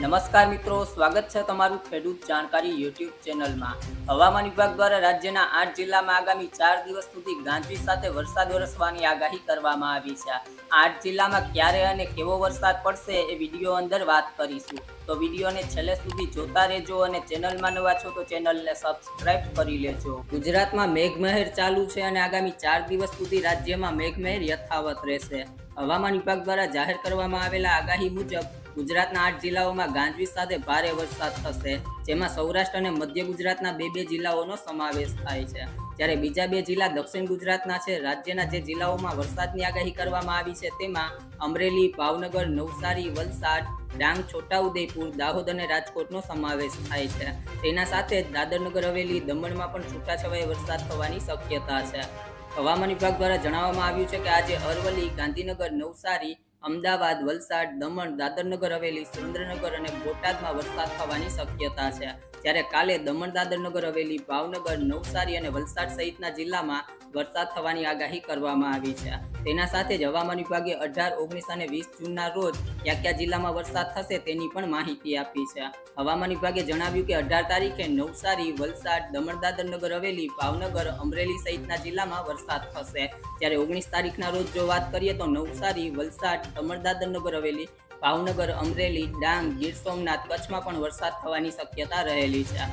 નમસ્કાર મિત્રો, સ્વાગત છે તમારું ખેડૂત જાણકારી યુટ્યુબ ચેનલમાં. હવામાન વિભાગ દ્વારા રાજ્યના આઠ જિલ્લામાં આગામી ચાર દિવસ સુધી ગાંજવી સાથે વરસાદ વરસવાની આગાહી કરવામાં આવી છે. આઠ જિલ્લામાં ક્યારે અને કેવો વરસાદ પડશે એ વીડિયો અંદર વાત કરીશું. તો વિડીયોને છેલ્લે સુધી જોતા રહેજો અને ચેનલમાં નવા છો તો ચેનલને સબસ્ક્રાઇબ કરી લેજો. ગુજરાતમાં મેઘમહેર ચાલુ છે અને આગામી ચાર દિવસ સુધી રાજ્યમાં મેઘમહેર યથાવત રહેશે. હવામાન વિભાગ દ્વારા જાહેર કરવામાં આવેલા આગાહી મુજબ, ગુજરાતના આઠ જિલ્લાઓમાં ગાંજવીજ સાથે ભારે વરસાદ થશે, જેમાં સૌરાષ્ટ્ર અને મધ્ય ગુજરાતના બે બે જિલ્લાઓનો સમાવેશ થાય છે. જ્યારે બીજા બે જિલ્લા દક્ષિણ ગુજરાતના છે, રાજ્યના જે જિલ્લાઓમાં વરસાદની આગાહી કરવામાં આવી છે, તેમાં અમરેલી, ભાવનગર, નવસારી, વલસાડ, ડાંગ છોટાઉદેપુર દાહોદ અને રાજકોટનો સમાવેશ થાય છે. તેના સાથે જ દાદરનગર હવેલી, દમણમાં પણ છૂટાછવાયા વરસાદ થવાની શક્યતા છે. હવામાન વિભાગ દ્વારા જણાવવામાં આવ્યું છે કે આજે અરવલ્લી, ગાંધીનગર, નવસારી, અમદાવાદ, વલસાડ, દમણ, દાદરનગર, હવેલી, સુરેન્દ્રનગર અને બોટાદમાં વરસાદ થવાની શક્યતા છે. જ્યારે કાલે દમણ દાદરનગર હવેલી, ભાવનગર, નવસારી અને વલસાડ સહિતના જિલ્લામાં વરસાદ થવાની આગાહી કરવામાં આવી છે. તેના સાથે જ હવામાન વિભાગે અઢાર, ઓગણીસ અને વીસ જૂનના રોજ કયા કયા જિલ્લામાં વરસાદ થશે તેની પણ માહિતી આપી છે. હવામાન વિભાગે જણાવ્યું કે અઢાર તારીખે નવસારી, વલસાડ દમણ દાદરનગર હવેલી, ભાવનગર, અમરેલી સહિતના જિલ્લામાં વરસાદ થશે. જ્યારે ઓગણીસ તારીખના રોજ જો વાત કરીએ તો નવસારી, વલસાડ દમણ દાદરનગર હવેલી ભાવનગર અમરેલી ડાંગ ગીર સોમનાથ કચ્છમાં પણ વરસાદ થવાની શક્યતા રહેલી છે.